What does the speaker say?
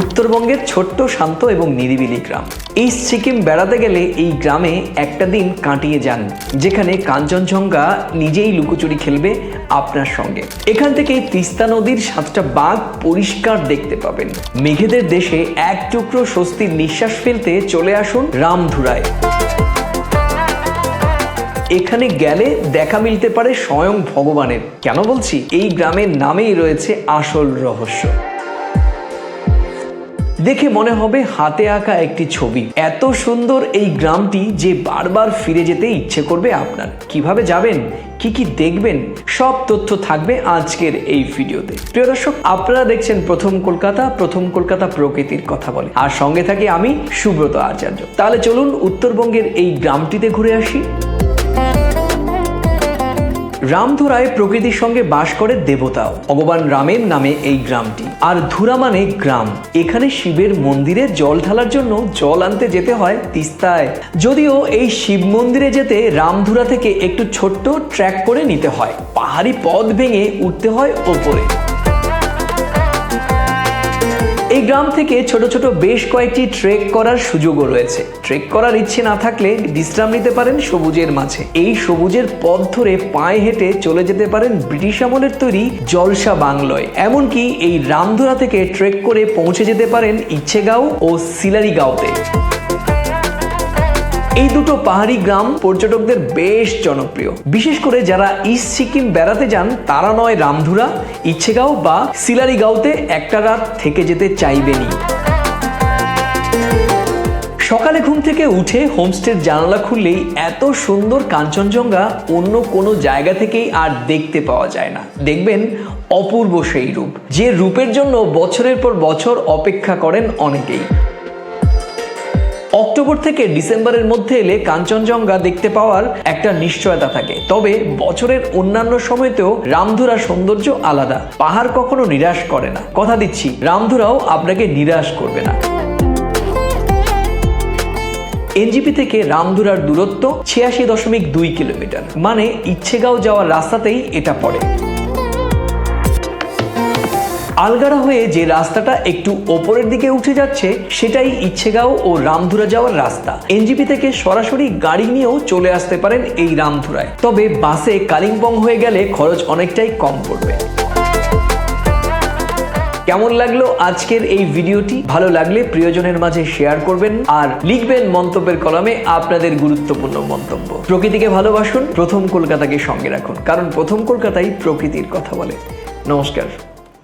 উত্তরবঙ্গের ছোট্ট, শান্ত এবং নিরিবিলি গ্রাম। এই সিকিম বেড়াতে গেলে এই গ্রামে একটা দিন কাটিয়ে যান, যেখানে কাঞ্চনজঙ্ঘা নিজেই লুকোচুরি খেলবে আপনার সঙ্গে। এখান থেকে তিস্তা নদীর সাতটা বাঘ পরিষ্কার দেখতে পাবেন। মেঘেদের দেশে এক টুকরো স্বস্তির নিঃশ্বাস ফেলতে চলে আসুন রামধুরায়। এখানে গেলে দেখা মিলতে পারে স্বয়ং ভগবানের। কেন বলছি? এই গ্রামের নামেই রয়েছে আসল রহস্য। দেখে মনে হবে হাতে আঁকা একটি ছবি। এত সুন্দর এই গ্রামটি যে বারবার ফিরে যেতে ইচ্ছে করবে আপনার। কীভাবে যাবেন? কি কি দেখবেন? সব তথ্য থাকবে আজকের এই ভিডিওতে। প্রিয় দর্শক, আপনারা দেখছেন প্রথম কলকাতা প্রথম কলকাতা প্রকৃতির কথা বলে। আর সঙ্গে থাকি আমি, সুব্রত আচার্য। তাহলে চলুন উত্তরবঙ্গের এই গ্রামটিতে ঘুরে আসি। রামধুরায় প্রকৃতির সঙ্গে বাস করে দেবতাও ভগবান রামের নামে এই গ্রামটি। আর ধুরা মানে গ্রাম। এখানে শিবের মন্দিরে জল ঢালার জন্য জল আনতে যেতে হয় তিস্তায়। যদিও এই শিব মন্দিরে যেতে রামধুরা থেকে একটু ছোট্ট ট্র্যাক করে নিতে হয়। পাহাড়ি পথ ভেঙে উঠতে হয় ওপরে। এই গ্রাম থেকে ছোট ছোট বেশ কয়েকটি ট্রেক করার সুযোগও রয়েছে। ট্রেক করার ইচ্ছে না থাকলে বিশ্রাম নিতে পারেন সবুজের মাঝে। এই সবুজের পথ ধরে পায়ে হেঁটে চলে যেতে পারেন ব্রিটিশ আমলের তৈরি জলসা বাংলয়। এমনকি এই রামধুরা থেকে ট্রেক করে পৌঁছে যেতে পারেন ইচ্ছেগাঁও ও সিলারিগাঁওতে। এই দুটো পাহাড়ি গ্রাম পর্যটকদের বেশ জনপ্রিয়। বিশেষ করে যারা ইস্ট সিকিম বেড়াতে যান, তারা নয় রামধুরা, ইচ্ছেগাঁও বা সিলারিগাঁওতে একটা রাত থেকে যেতে চাইবেনি সকালে ঘুম থেকে উঠে হোমস্টের জানালা খুললেই এত সুন্দর কাঞ্চনজঙ্ঘা অন্য কোনো জায়গা থেকেই আর দেখতে পাওয়া যায় না। দেখবেন অপূর্ব সেই রূপ, যে রূপের জন্য বছরের পর বছর অপেক্ষা করেন অনেকেই। অক্টোবর থেকে ডিসেম্বরের মধ্যে এলে কাঞ্চনজঙ্ঘা দেখতে পাওয়ার একটা নিশ্চয়তা থাকে। তবে বছরের অন্যান্য সময়তেও রামধুরা সৌন্দর্য আলাদা। পাহাড় কখনো নিরাশ করে না। কথা দিচ্ছি, রামধুরাও আপনাকে নিরাশ করবে না। এনজিপি থেকে রামধুরার দূরত্ব ছিয়াশি দশমিক দুই কিলোমিটার। মানে ইচ্ছেগাঁও যাওয়ার রাস্তাতেই এটা পড়ে। আলগাড়া হয়ে যে রাস্তাটা একটু ওপরের দিকে উঠে যাচ্ছে, সেটাই ইচ্ছেগাঁও ও রামধুরা যাওয়ার রাস্তা। এনজিপি থেকে সরাসরি গাড়ি নিয়েও চলে আসতে পারেন এই রামধুরায়। তবে বাসে কালিম্পং হয়ে গেলে খরচ অনেকটাই কম পড়বে। কেমন লাগল আজকের এই ভিডিওটি? ভালো লাগলে প্রিয়জনের মাঝে শেয়ার করবেন আর লিখবেন মন্তব্যের কলামে আপনাদের গুরুত্বপূর্ণ মন্তব্য। প্রকৃতিকে ভালোবাসুন, প্রথম কলকাতাকে সঙ্গে রাখুন, কারণ প্রথম কলকাতাই প্রকৃতির কথা বলে। নমস্কার।